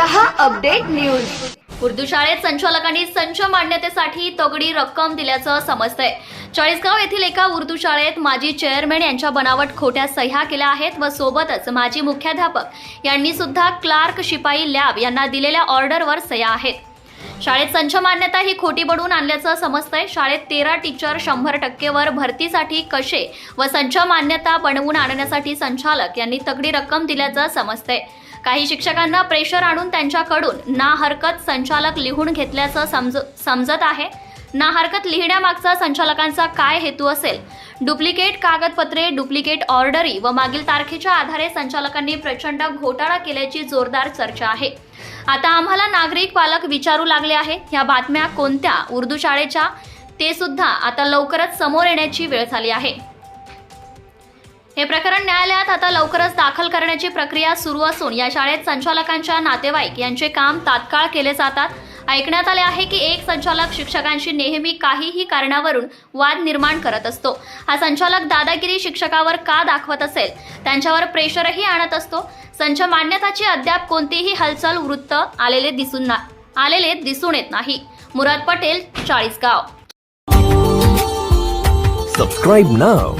News. Urdu शाळेत संचालकांनी संच मान्यतेसाठी तगडी रक्कम दिल्याचं समजतंय. चाळीसगाव येथील एका उर्दू शाळेत माजी चेअरमॅन यांच्या बनावट खोट्या सह्या केल्या आहेत व सोबतच माजी मुख्याध्यापक यांनी सुद्धा क्लार्क शिपाई लॅब यांना दिलेल्या ऑर्डरवर सह्या आहेत. शाळेत संच मान्यता ही खोटी बनवून आणल्याचं समजतंय. शाळेत तेरा टीचर शंभर टक्केवर भरतीसाठी कसे व संच मान्यता बनवून आणण्यासाठी संचालक यांनी तगडी रक्कम दिल्याचं समजतंय. काही शिक्षकांना प्रेशर आणून त्यांच्याकडून ना हरकत संचालक लिहून घेतल्याचं समज समजत आहे. ना हरकत लिहिण्यामागचा संचालकांचा काय हेतू असेल? डुप्लिकेट कागदपत्रे डुप्लिकेट ऑर्डरी व मागील तारखेच्या आधारे संचालकांनी प्रचंड घोटाळा केल्याची जोरदार चर्चा आहे. आता आम्हाला नागरिक पालक विचारू लागले आहे. ह्या बातम्या कोणत्या? उर्दू शाळेच्या? ते सुद्धा आता लवकरच समोर येण्याची वेळ झाली आहे. हे प्रकरण न्यायालयात आता लवकरच दाखल करण्याची प्रक्रिया सुरू असून या शाळेत संचालकांच्या नातेवाईक यांचे काम तात्काळ केले जातात. ऐकण्यात आले आहे की एक संचालक शिक्षकांशी नेहमी काहीही कारणावरून वाद निर्माण करत असतो. हा संचालक दादागिरी शिक्षकावर का दाखवत असेल? त्यांच्यावर प्रेशरही आणत असतो. संच मान्यताची अद्याप कोणतीही हालचाल वृत्त आलेले दिसून ना आलेले दिसून येत नाही. Murad Patel Chalisgaon. Subscribe now